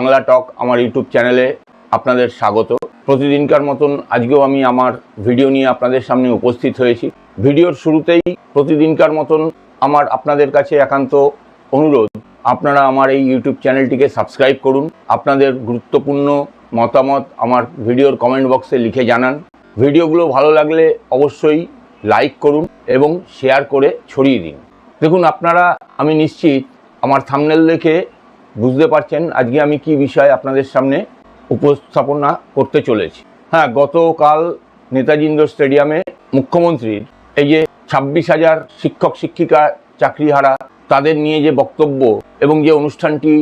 বাংলা টক আমার ইউটিউব চ্যানেলে আপনাদের স্বাগত। প্রতিদিনকার মতন আজকেও আমি আমার ভিডিও নিয়ে আপনাদের সামনে উপস্থিত হয়েছি। ভিডিওর শুরুতেই প্রতিদিনকার মতন আমার আপনাদের কাছে একান্ত অনুরোধ, আপনারা আমার এই ইউটিউব চ্যানেলটিকে সাবস্ক্রাইব করুন, আপনাদের গুরুত্বপূর্ণ মতামত আমার ভিডিওর কমেন্ট বক্সে লিখে জানান। ভিডিওগুলো ভালো লাগলে অবশ্যই লাইক করুন এবং শেয়ার করে ছড়িয়ে দিন। দেখুন, আপনারা, আমি নিশ্চিত, আমার থামনেল দেখে বুঝতে পারছেন আজকে আমি কি বিষয় আপনাদের সামনে উপস্থাপনা করতে চলেছি। হ্যাঁ গতকাল নেতাজি ইন্ডোর স্টেডিয়ামে মুখ্যমন্ত্রীর এই যে ছাব্বিশ হাজার শিক্ষক, শিক্ষিকা, চাকরিহারা তাদের নিয়ে যে বক্তব্য এবং যে অনুষ্ঠানটি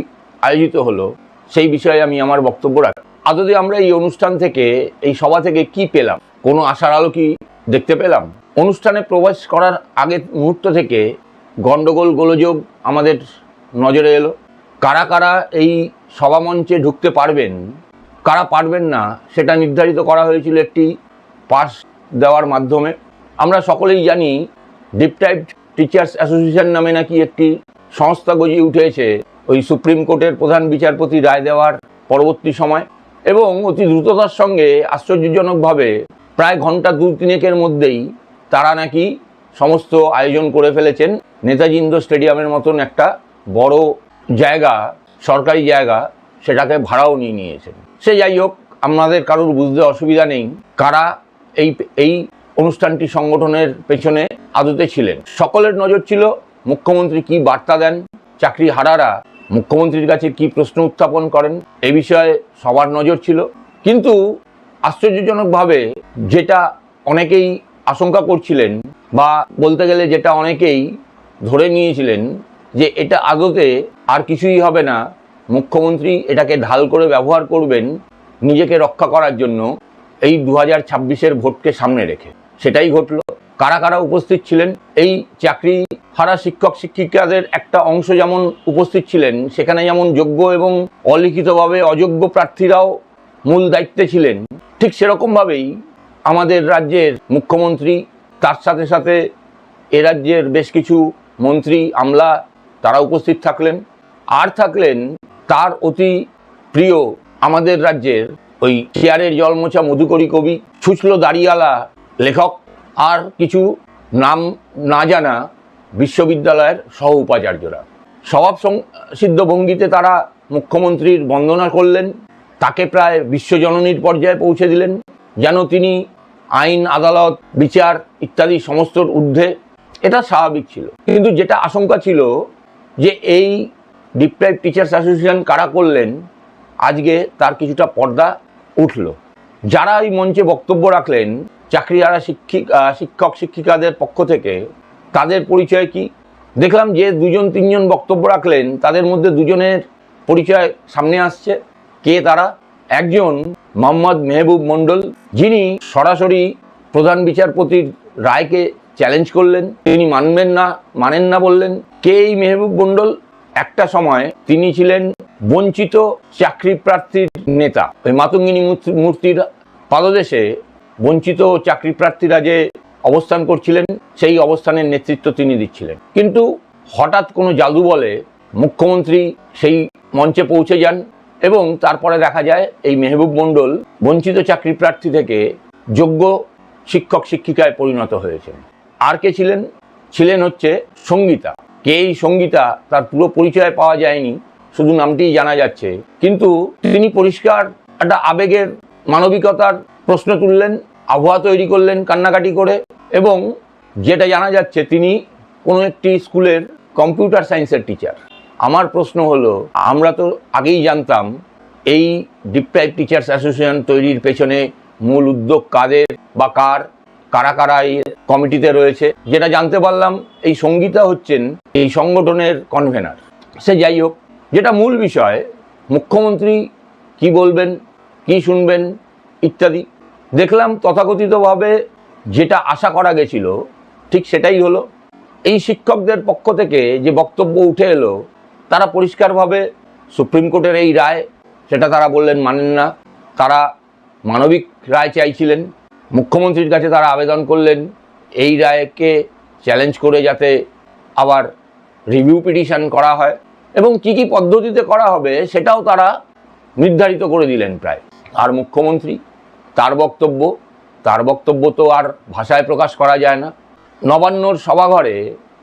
আয়োজিত হলো, সেই বিষয়ে আমি আমার বক্তব্য রাখি। আদতে আমরা এই অনুষ্ঠান থেকে, এই সভা থেকে কি পেলাম? কোনো আশার আলো কি দেখতে পেলাম? অনুষ্ঠানে প্রবেশ করার আগের মুহূর্ত থেকে গণ্ডগোল, গোলযোগ আমাদের নজরে এলো। কারা কারা এই সভামঞ্চে ঢুকতে পারবেন, কারা পারবেন না, সেটা নির্ধারিত করা হয়েছিল একটি পাস দেওয়ার মাধ্যমে। আমরা সকলেই জানি ডিপটাইপ টিচার্স অ্যাসোসিয়েশন নামে নাকি একটি সংস্থা গজিয়ে উঠেছে ওই সুপ্রিম কোর্টের প্রধান বিচারপতি রায় দেওয়ার পরবর্তী সময় এবং অতি দ্রুততার সঙ্গে আশ্চর্যজনকভাবে প্রায় ঘণ্টা দু তিনেকের মধ্যেই তারা নাকি সমস্ত আয়োজন করে ফেলেছেন। নেতাজি স্টেডিয়ামের মতন একটা বড় জায়গা, সরকারি জায়গা, সেটাকে ভাড়াও নিয়ে নিয়েছেন। সে যাই হোক, আমাদের কারোর বুঝতে অসুবিধা নেই। কারা এই এই অনুষ্ঠানটি সংগঠনের পেছনে আদতে ছিলেন? সকলের নজর ছিল, মুখ্যমন্ত্রী কি বার্তা দেন? চাকরি হারারা মুখ্যমন্ত্রীর কাছে কি প্রশ্ন উত্থাপন করেন? এ বিষয়ে সবার নজর ছিল। কিন্তু আশ্চর্যজনকভাবে যেটা অনেকেই আশঙ্কা করছিলেন বা বলতে গেলে যেটা অনেকেই ধরে নিয়েছিলেন যে এটা আগতে আর কিছুই হবে না। মুখ্যমন্ত্রী এটাকে ঢাল করে ব্যবহার করবেন নিজেকে রক্ষা করার জন্য এই দু হাজার ছাব্বিশের ভোটকে সামনে রেখে। সেটাই ঘটলো। কারা কারা উপস্থিত ছিলেন? এই চাকরি হারা শিক্ষক শিক্ষিকাদের একটা অংশ যেমন উপস্থিত ছিলেন, সেখানে যেমন যোগ্য এবং অলিখিতভাবে অযোগ্য প্রার্থীরাও মূল দায়িত্বে ছিলেন, ঠিক সেরকমভাবেই আমাদের রাজ্যের মুখ্যমন্ত্রী, তার সাথে সাথে এ রাজ্যের বেশ কিছু মন্ত্রী, আমলা তারা উপস্থিত থাকলেন আর থাকলেন তার অতি প্রিয় আমাদের রাজ্যের ওই চেয়ারের জলমোচা মধুকরী কবি ছুচলো দাড়িয়ালা লেখক আর কিছু নাম না জানা বিশ্ববিদ্যালয়ের সহ উপাচার্যরা। স্বভাব সিদ্ধ ভঙ্গিতে তারা মুখ্যমন্ত্রীর বন্দনা করলেন, তাকে প্রায় বিশ্বজননীর পর্যায়ে পৌঁছে দিলেন, যেন তিনি আইন, আদালত, বিচার ইত্যাদি সমস্তর ঊর্ধ্বে। এটা স্বাভাবিক ছিল। কিন্তু যেটা আশঙ্কা ছিল যে এই ডিপ্রাইভ টিচার্স অ্যাসোসিয়েশন কারা করলেন, আজকে তার কিছুটা পর্দা উঠল। যারা এই মঞ্চে বক্তব্য রাখলেন, চাকরিহারা শিক্ষিক শিক্ষক, শিক্ষিকাদের পক্ষ থেকে, তাদের পরিচয় কি? দেখলাম যে দুজন, তিনজন বক্তব্য রাখলেন, তাদের মধ্যে দুজনের পরিচয় সামনে আসছে। কে তারা? একজন মোহাম্মদ মেহবুব মণ্ডল, যিনি সরাসরি প্রধান বিচারপতির রায়কে চ্যালেঞ্জ করলেন, তিনি মানবেন না, মানেন না বললেন। কে এই মেহবুব মণ্ডল একটা সময় তিনি ছিলেন বঞ্চিত চাকরি প্রার্থীর নেতা। ওই মাতঙ্গিনী মূর্তির পাদদেশে বঞ্চিত চাকরি প্রার্থীরা যে অবস্থান করছিলেন, সেই অবস্থানের নেতৃত্ব তিনি দিচ্ছিলেন। কিন্তু হঠাৎ কোনো জাদু বলে মুখ্যমন্ত্রী সেই মঞ্চে পৌঁছে যান এবং তারপরে দেখা যায় এই মেহবুব মণ্ডল বঞ্চিত চাকরি প্রার্থী থেকে যোগ্য শিক্ষক শিক্ষিকায় পরিণত হয়েছেন। আর কে ছিলেন? ছিলেন হচ্ছে সঙ্গীতা। কে এই সঙ্গীতা? তার পুরো পরিচয় পাওয়া যায়নি, শুধু নামটিই জানা যাচ্ছে। কিন্তু তিনি পরিষ্কার একটা আবেগের, মানবিকতার প্রশ্ন তুললেন, আবহাওয়া তৈরি করলেন কান্নাকাটি করে এবং যেটা জানা যাচ্ছে, তিনি কোনো একটি স্কুলের কম্পিউটার সায়েন্সের টিচার। আমার প্রশ্ন হলো, আমরা তো আগেই জানতাম, এই ডিপ্রাইভ টিচার্স অ্যাসোসিয়েশন তৈরির পেছনে মূল উদ্যোগ কাদের বা কার? কারা কারা এই কমিটিতে রয়েছে, যেটা জানতে পারলাম এই সঙ্গীতা হচ্ছেন এই সংগঠনের কনভেনার সে যাই হোক, যেটা মূল বিষয়, মুখ্যমন্ত্রী কি বলবেন, কি শুনবেন, ইত্যাদি। দেখলাম তথাকথিতভাবে যেটা আশা করা গেছিল, ঠিক সেটাই হলো, এই শিক্ষকদের পক্ষ থেকে যে বক্তব্য উঠে এলো, তারা পরিষ্কারভাবে সুপ্রিম কোর্টের এই রায়, সেটা তারা বললেন মানেন না। তারা মানবিক রায় চাইছিলেন মুখ্যমন্ত্রীর কাছে তারা আবেদন করলেন, এই রায়কে চ্যালেঞ্জ করে যাতে আবার রিভিউ পিটিশন করা হয় এবং কী কী পদ্ধতিতে করা হবে সেটাও তারা নির্ধারিত করে দিলেন প্রায়। আর মুখ্যমন্ত্রী, তার বক্তব্য তার বক্তব্য তো আর ভাষায় প্রকাশ করা যায় না। নবান্নর সভাঘরে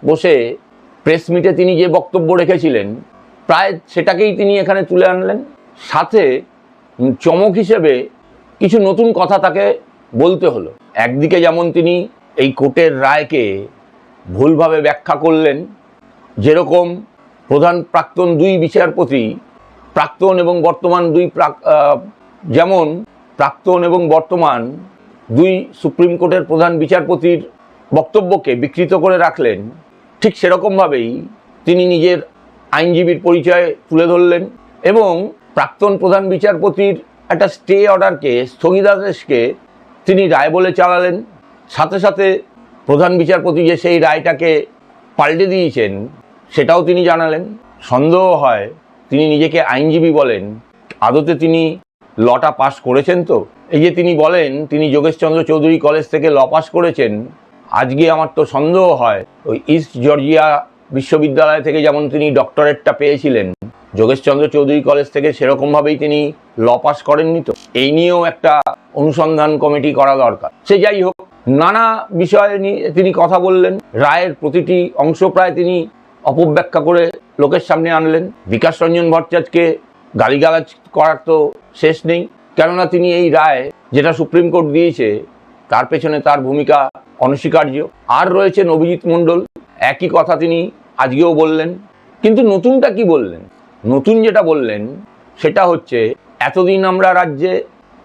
বসে প্রেস মিটে তিনি যে বক্তব্য রেখেছিলেন, প্রায় সেটাকেই তিনি এখানে তুলে আনলেন। সাথে চমক হিসেবে কিছু নতুন কথা তাকে বলতে হলো। একদিকে যেমন তিনি এই কোর্টের রায়কে ভুলভাবে ব্যাখ্যা করলেন, যেরকম প্রধান প্রাক্তন দুই বিচারপতি, প্রাক্তন এবং বর্তমান দুই যেমন প্রাক্তন এবং বর্তমান দুই সুপ্রিম কোর্টের প্রধান বিচারপতির বক্তব্যকে বিকৃত করে রাখলেন, ঠিক সেরকমভাবেই তিনি নিজের আইনজীবীর পরিচয় তুলে ধরলেন এবং প্রাক্তন প্রধান বিচারপতির একটা স্টে অর্ডারকে, স্থগিতাদেশকে তিনি রায় বলে চালালেন। সাথে সাথে প্রধান বিচারপতি যে সেই রায়টাকে পাল্টে দিয়েছেন, সেটাও তিনি জানালেন। সন্দেহ হয়, তিনি নিজেকে আইনজীবী বলেন। আদতে তিনি লটা পাশ করেছেন তো? এই যে তিনি বলেন, তিনি যোগেশচন্দ্র চৌধুরী কলেজ থেকে ল পাস করেছেন, আজকে আমার তো সন্দেহ হয়, ওই ইস্ট জর্জিয়া বিশ্ববিদ্যালয় থেকে যেমন তিনি ডক্টরেটটা পেয়েছিলেন, যোগেশচন্দ্র চৌধুরী কলেজ থেকে সেরকমভাবেই তিনি ল পাস করেননি তো? এই নিয়েও একটা অনুসন্ধান কমিটি করা দরকার। সে যাই হোক, নানা বিষয় নিয়ে তিনি কথা বললেন। রায়ের প্রতিটি অংশ প্রায় তিনি অপব্যাখ্যা করে লোকের সামনে আনলেন। বিকাশ রঞ্জন ভট্টাচার্যকে গালিগালাজ করার তো শেষ নেই। কেননা তিনি এই রায় যেটা সুপ্রিম কোর্ট দিয়েছে, তার পেছনে তার ভূমিকা অনস্বীকার্য। আর রয়েছেন অভিজিৎ মণ্ডল, একই কথা তিনি আজকেও বললেন। কিন্তু নতুনটা কি বললেন? নতুন যেটা বললেন, সেটা হচ্ছে, এতদিন আমরা রাজ্যে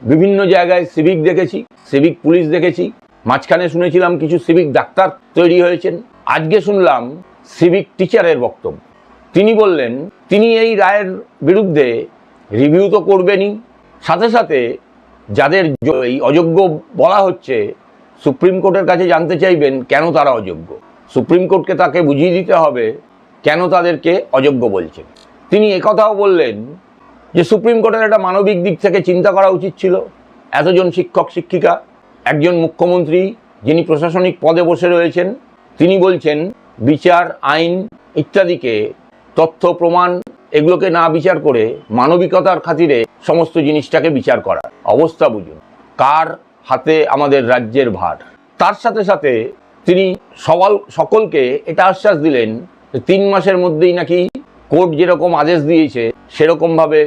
বিভিন্ন জায়গায় সিভিক দেখেছি সিভিক পুলিশ দেখেছি। মাঝখানে শুনেছিলাম কিছু সিভিক ডাক্তার তৈরি হয়েছেন। আজকে শুনলাম সিভিক টিচারের বক্তব্য। তিনি বললেন, তিনি এই রায়ের বিরুদ্ধে রিভিউ তো করবেনই। সাথে সাথে যাদের এই অযোগ্য বলা হচ্ছে, সুপ্রিম কোর্টের কাছে জানতে চাইবেন কেন তারা অযোগ্য। সুপ্রিম কোর্টকে তাকে বুঝিয়ে দিতে হবে কেন তাদেরকে অযোগ্য বলছেন। তিনি একথাও বললেন যে সুপ্রিম কোর্টের একটা মানবিক দিক থেকে চিন্তা করা উচিত ছিল। এতজন শিক্ষক, শিক্ষিকা, একজন মুখ্যমন্ত্রী যিনি প্রশাসনিক পদে বসে রয়েছেন, তিনি বলছেন, বিচার, আইন ইত্যাদিকে তথ্য, প্রমাণ এগুলোকে না বিচার করে মানবিকতার খাতিরে সমস্ত জিনিসটাকে বিচার করা অবস্থা বুঝুন, কার হাতে আমাদের রাজ্যের ভার? তার সাথে সাথে তিনি সবাল সকলকে এটা আশ্বাস দিলেন তিন মাসের মধ্যেই নাকি কোর্ট যেরকম আদেশ দিয়েছে, সেরকমভাবে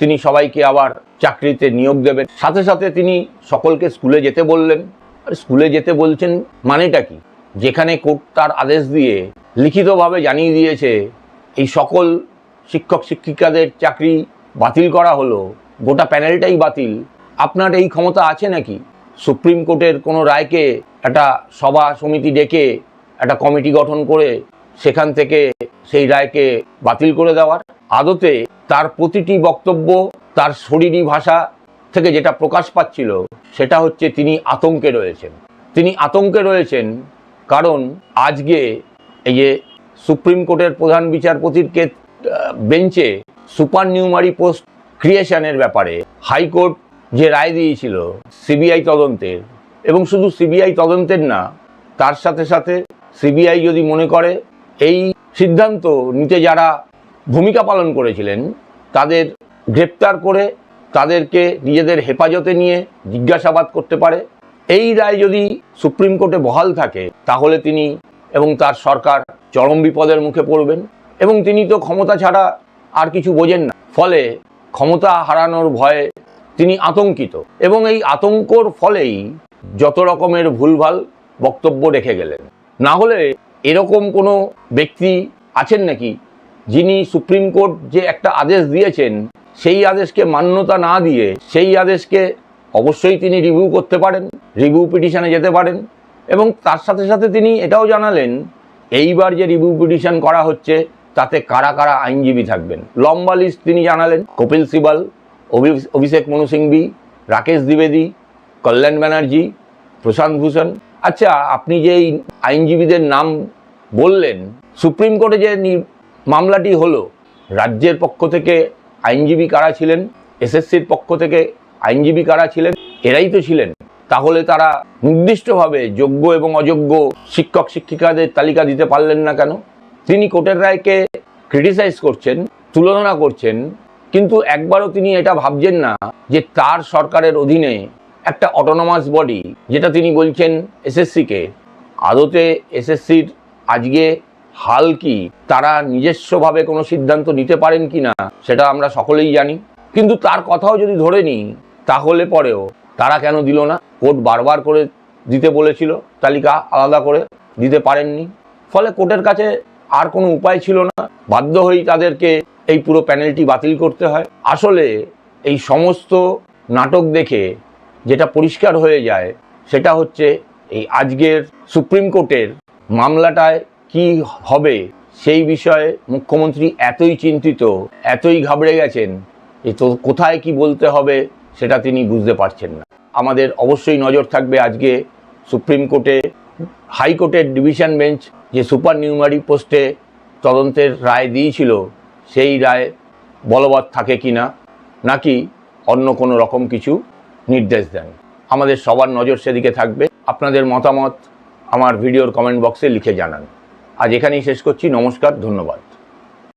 তিনি সবাইকে আবার চাকরিতে নিয়োগ দেবেন। সাথে সাথে তিনি সকলকে স্কুলে যেতে বললেন। আর স্কুলে যেতে বলছেন মানেটা কি? যেখানে কোর্ট তার আদেশ দিয়ে লিখিতভাবে জানিয়ে দিয়েছে, এই সকল শিক্ষক শিক্ষিকাদের চাকরি বাতিল করা হলো, গোটা প্যানেলটাই বাতিল। আপনার এই ক্ষমতা আছে নাকি? সুপ্রিম কোর্টের কোনো রায়কে একটা সভা সমিতি ডেকে একটা কমিটি গঠন করে সেখান থেকে সেই রায়কে বাতিল করে দেওয়ার আদতে তার প্রতিটি বক্তব্য তার শরীরী ভাষা থেকে যেটা প্রকাশ পাচ্ছিল, সেটা হচ্ছে তিনি আতঙ্কে রয়েছেন। তিনি আতঙ্কে রয়েছেন কারণ আজকে এই যে সুপ্রিম কোর্টের প্রধান বিচারপতির কে বেঞ্চে সুপার নিউমারি পোস্ট ক্রিয়েশনের ব্যাপারে হাইকোর্ট যে রায় দিয়েছিল সিবিআই তদন্তের, এবং শুধু সিবিআই তদন্তের না, তার সাথে সাথে সিবিআই যদি মনে করে, এই সিদ্ধান্ত নিতে যারা ভূমিকা পালন করেছিলেন, তাদের গ্রেপ্তার করে তাদেরকে নিজেদের হেফাজতে নিয়ে জিজ্ঞাসাবাদ করতে পারে। এই রায় যদি সুপ্রিম কোর্টে বহাল থাকে, তাহলে তিনি এবং তার সরকার চরম বিপদের মুখে পড়বেন এবং তিনি তো ক্ষমতা ছাড়া আর কিছু বোঝেন না। ফলে ক্ষমতা হারানোর ভয়ে তিনি আতঙ্কিত এবং এই আতঙ্কর ফলেই যত রকমের ভুলভাল বক্তব্য রেখে গেলেন। না হলে এরকম কোনো ব্যক্তি আছেন নাকি যিনি সুপ্রিম কোর্ট যে একটা আদেশ দিয়েছেন, সেই আদেশকে মান্যতা না দিয়ে, সেই আদেশকে অবশ্যই তিনি রিভিউ করতে পারেন, রিভিউ পিটিশনে যেতে পারেন এবং তার সাথে সাথে তিনি এটাও জানালেন, এইবার যে রিভিউ পিটিশন করা হচ্ছে, তাতে কারা কারা আইনজীবী থাকবেন। লম্বা লিস্ট তিনি জানালেন, কপিল সিবাল, অভি- অভিষেক মনু সিংভি, রাকেশ দ্বিবেদী, কল্যাণ ব্যানার্জি, প্রশান্ত ভূষণ। আচ্ছা আপনি যে এই আইনজীবীদের নাম বললেন, সুপ্রিম কোর্টে যে মামলাটি হলো, রাজ্যের পক্ষ থেকে আইনজীবী কারা ছিলেন, এসএসসির পক্ষ থেকে আইনজীবী কারা ছিলেন, এরাই তো ছিলেন। তাহলে তারা নির্দিষ্টভাবে যোগ্য এবং অযোগ্য শিক্ষক, শিক্ষিকাদের তালিকা দিতে পারলেন না কেন? তিনি কোর্টের রায়কে ক্রিটিসাইজ করছেন, তুলনা করছেন, কিন্তু একবারও তিনি এটা ভাবছেন না যে তার সরকারের অধীনে একটা অটোনমাস বডি যেটা তিনি বলছেন এসএসসিকে, আদতে এসএসসির আজকে হাল কি? তারা নিজস্বভাবে কোনো সিদ্ধান্ত নিতে পারেন কি না, সেটা আমরা সকলেই জানি। কিন্তু তার কথাও যদি ধরে নিই, তাহলে পরেও তারা কেন দিল না? কোর্ট বারবার করে দিতে বলেছিল, তালিকা আলাদা করে দিতে পারেননি। ফলে কোর্টের কাছে আর কোনো উপায় ছিল না। বাধ্য হয়েই তাদেরকে এই পুরো প্যানেলটি বাতিল করতে হয়। আসলে এই সমস্ত নাটক দেখে যেটা পরিষ্কার হয়ে যায়, সেটা হচ্ছে এই আজকের সুপ্রিম কোর্টের মামলাটায় কি হবে? সেই বিষয়ে মুখ্যমন্ত্রী এতই চিন্তিত, এতই ঘাবড়ে গেছেন যে তো কোথায় কি বলতে হবে সেটা তিনি বুঝতে পারছেন না। আমাদের অবশ্যই নজর থাকবে আজকে সুপ্রিম কোর্টে হাইকোর্টের ডিভিশন বেঞ্চ যে সুপার নিউমারি পোস্টে তদন্তের রায় দিয়েছিল, সেই রায় বলবৎ থাকে কি না, নাকি অন্য কোনো রকম কিছু নির্দেশ দেন। আমাদের সবার নজর সেদিকে থাকবে। আপনাদের মতামত আমার ভিডিওর কমেন্ট বক্সে লিখে জানান। আজ এখানেই শেষ করছি। নমস্কার ধন্যবাদ।